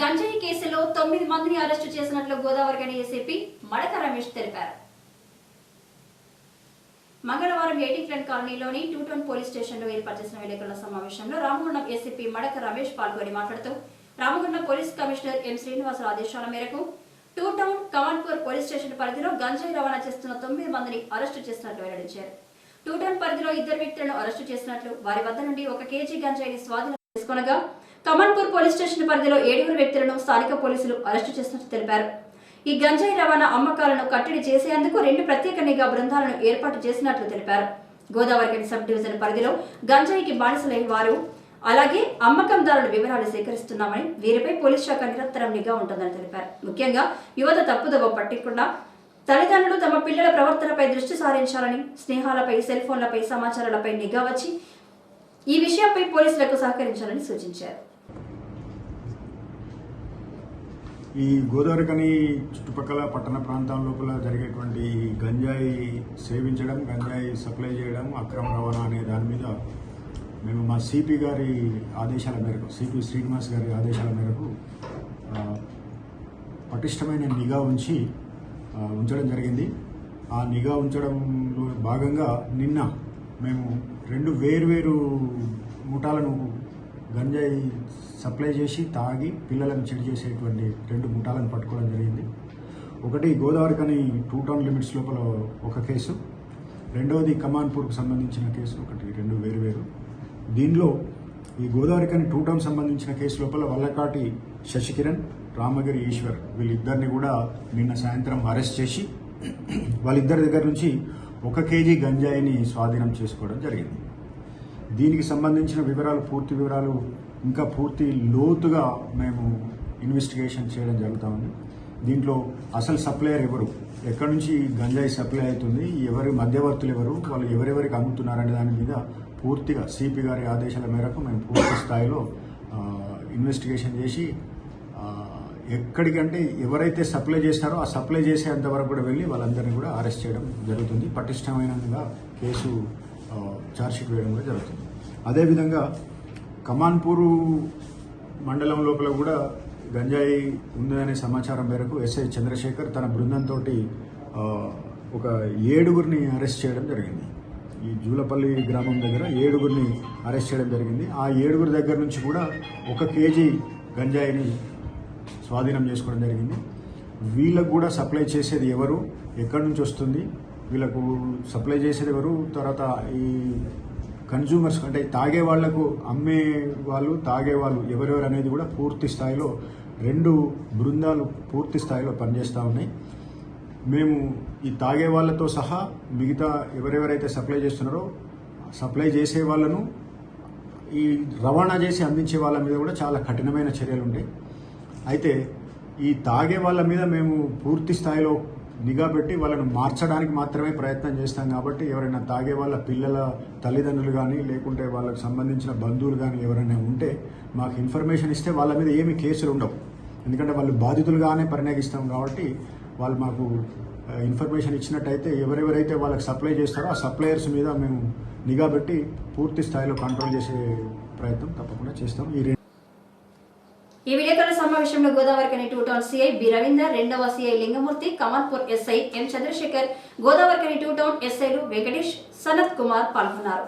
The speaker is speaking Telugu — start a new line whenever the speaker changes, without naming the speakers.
గంజాయి కేసులో తొమ్మిది మందిని అరెస్టు చేసినట్లు గోదావరి గని ఏసీపీ మడక రమేష్ తెలిపారు. మంగళవారం ఎయిటింగ్లాండ్ కాలనీలోని టూ టౌన్ పోలీస్ స్టేషన్లో ఏర్పాటు చేసిన విలేకరుల సమావేశంలో రామగుండం ఏసీపీ మడక రమేష్ పాల్గొని మాట్లాడుతూ Ramagundam police commissioner M Srinivasa Rao ఆదేశాల మేరకు two town Kamanpur police station పరిధిలో గంజాయి రవాణా చేస్తున్న తొమ్మిది మందిని అరెస్టు చేసినట్లు వెల్లడించారు. టూ టౌన్ పరిధిలో ఇద్దరు వ్యక్తులను అరెస్టు చేసినట్లు వారి వద్ద నుండి ఒక కేజీ గంజాయిని స్వాధీనం తెలుసుకొనగా కమాన్పూర్ పోలీస్ స్టేషన్ పరిధిలో ఏడుగురు వ్యక్తులను స్థానిక పోలీసులు అరెస్టు చేసినట్లు తెలిపారు. ఈ గంజాయి రవాణా అమ్మకాలను కట్టడి చేసేందుకు రెండు ప్రత్యేక నిఘా బృందాలను ఏర్పాటు చేసినట్లు తెలిపారు. గోదావరి సబ్ డివిజన్ పరిధిలో గంజాయికి బానిసలైన వారు అలాగే అమ్మకందారుల వివరాలు సేకరిస్తున్నామని వీరిపై పోలీస్ శాఖ నిరంతరం నిఘా ఉంటుందని తెలిపారు. ముఖ్యంగా యువత తప్పుదవ పట్టకుండా తల్లిదండ్రులు తమ పిల్లల ప్రవర్తనపై దృష్టి సారించాలని స్నేహాలపై సెల్ ఫోన్లపై సమాచారాలపై నిఘా వచ్చి ఈ విషయంపై పోలీసులకు సహకరించాలని సూచించారు.
ఈ గోదావరి కని చుట్టుపక్కల పట్టణ ప్రాంతం లోపల జరిగేటువంటి గంజాయి సేవించడం గంజాయి సప్లై చేయడం అక్రమ రవాణా అనే దాని మీద మేము మా సిపి గారి ఆదేశాల మేరకు సిపి శ్రీనివాస్ గారి ఆదేశాల మేరకు పటిష్టమైన నిఘా ఉంచి ఉంచడం జరిగింది. ఆ నిఘా ఉంచడంలో భాగంగా నిన్న మేము రెండు వేర్వేరు ముఠాలను గంజాయి సప్లై చేసి తాగి పిల్లలను చెడు చేసేటువంటి రెండు ముఠాలను పట్టుకోవడం జరిగింది. ఒకటి గోదావరి కని టూ టౌన్ లిమిట్స్ లోపల ఒక కేసు. రెండవది కమాన్పూర్కు సంబంధించిన కేసు ఒకటి రెండు వేరు వేరు. దీనిలో ఈ గోదావరి కని టూ టౌన్ సంబంధించిన కేసు లోపల వల్లకాటి శశికిరణ్ రామగిరి ఈశ్వర్ వీళ్ళిద్దరిని కూడా నిన్న సాయంత్రం అరెస్ట్ చేసి వాళ్ళిద్దరి దగ్గర నుంచి ఒక కేజీ గంజాయిని స్వాధీనం చేసుకోవడం జరిగింది. దీనికి సంబంధించిన వివరాలు పూర్తి వివరాలు ఇంకా పూర్తి లోతుగా మేము ఇన్వెస్టిగేషన్ చేయడం జరుగుతూ ఉంది. దీంట్లో అసలు సప్లయర్ ఎవరు? ఎక్కడి నుంచి గంజాయి సప్లై అవుతుంది? ఎవరి మధ్యవర్తులు ఎవరు? వాళ్ళు ఎవరెవరికి అమ్ముతున్నారనే దాని మీద పూర్తిగా సిపి గారి ఆదేశాల మేరకు మేము పూర్తి స్థాయిలో ఇన్వెస్టిగేషన్ చేసి ఎక్కడికంటే ఎవరైతే సప్లై చేస్తారో ఆ సప్లై చేసేంత వరకు కూడా వెళ్ళి వాళ్ళందరినీ కూడా అరెస్ట్ చేయడం జరుగుతుంది. పటిష్టమైనగా కేసు ఛార్జ్షీట్ వేయడం కూడా జరుగుతుంది. అదేవిధంగా కమాన్పూరు మండలం లోపల కూడా గంజాయి ఉందనే సమాచారం మేరకు ఎస్ఐ చంద్రశేఖర్ తన బృందంతో ఒక ఏడుగురిని అరెస్ట్ చేయడం జరిగింది. ఈ జూలపల్లి గ్రామం దగ్గర ఏడుగురిని అరెస్ట్ చేయడం జరిగింది. ఆ ఏడుగురి దగ్గర నుంచి కూడా ఒక కేజీ గంజాయిని స్వాధీనం చేసుకోవడం జరిగింది. వీళ్ళకు కూడా సప్లై చేసేది ఎవరు ఎక్కడి నుంచి వస్తుంది వీళ్ళకు సప్లై చేసేది ఎవరు తర్వాత ఈ కన్జ్యూమర్స్ అంటే తాగే వాళ్ళకు అమ్మే వాళ్ళు తాగే వాళ్ళు ఎవరెవరు అనేది కూడా పూర్తి స్థాయిలో రెండు బృందాలు పూర్తి స్థాయిలో పనిచేస్తూ ఉన్నాయి. మేము ఈ తాగే వాళ్ళతో సహా మిగతా ఎవరెవరైతే సప్లై చేస్తున్నారో సప్లై చేసే వాళ్ళను ఈ రవాణా చేసి అందించే వాళ్ళ మీద కూడా చాలా కఠినమైన చర్యలు ఉంటాయి అయితే ఈ తాగే వాళ్ళ మీద మేము పూర్తి స్థాయిలో నిఘా పెట్టి వాళ్ళను మార్చడానికి మాత్రమే ప్రయత్నం చేస్తాం కాబట్టి ఎవరైనా తాగే వాళ్ళ పిల్లల తల్లిదండ్రులు కానీ లేకుంటే వాళ్ళకి సంబంధించిన బంధువులు కానీ ఎవరైనా ఉంటే మాకు ఇన్ఫర్మేషన్ ఇస్తే వాళ్ళ మీద ఏమి కేసులు ఉండవు. ఎందుకంటే వాళ్ళు బాధితులుగానే పరిణగిస్తాం కాబట్టి వాళ్ళు మాకు ఇన్ఫర్మేషన్ ఇచ్చినట్టయితే ఎవరెవరైతే వాళ్ళకి సప్లై చేస్తారో ఆ సప్లయర్స్ మీద మేము నిఘా పెట్టి పూర్తి స్థాయిలో కంట్రోల్ చేసే ప్రయత్నం తప్పకుండా చేస్తాం. ఈ
ఈ విలేకరుల సమావేశంలో Godavarikhani two town CI B Ravinder రెండవ CI Lingamurthy Kamalpur SI M Chandrashekar Godavarikhani two town ఎస్ఐలు వెంకటేష్ సనత్ కుమార్ పాల్గొన్నారు.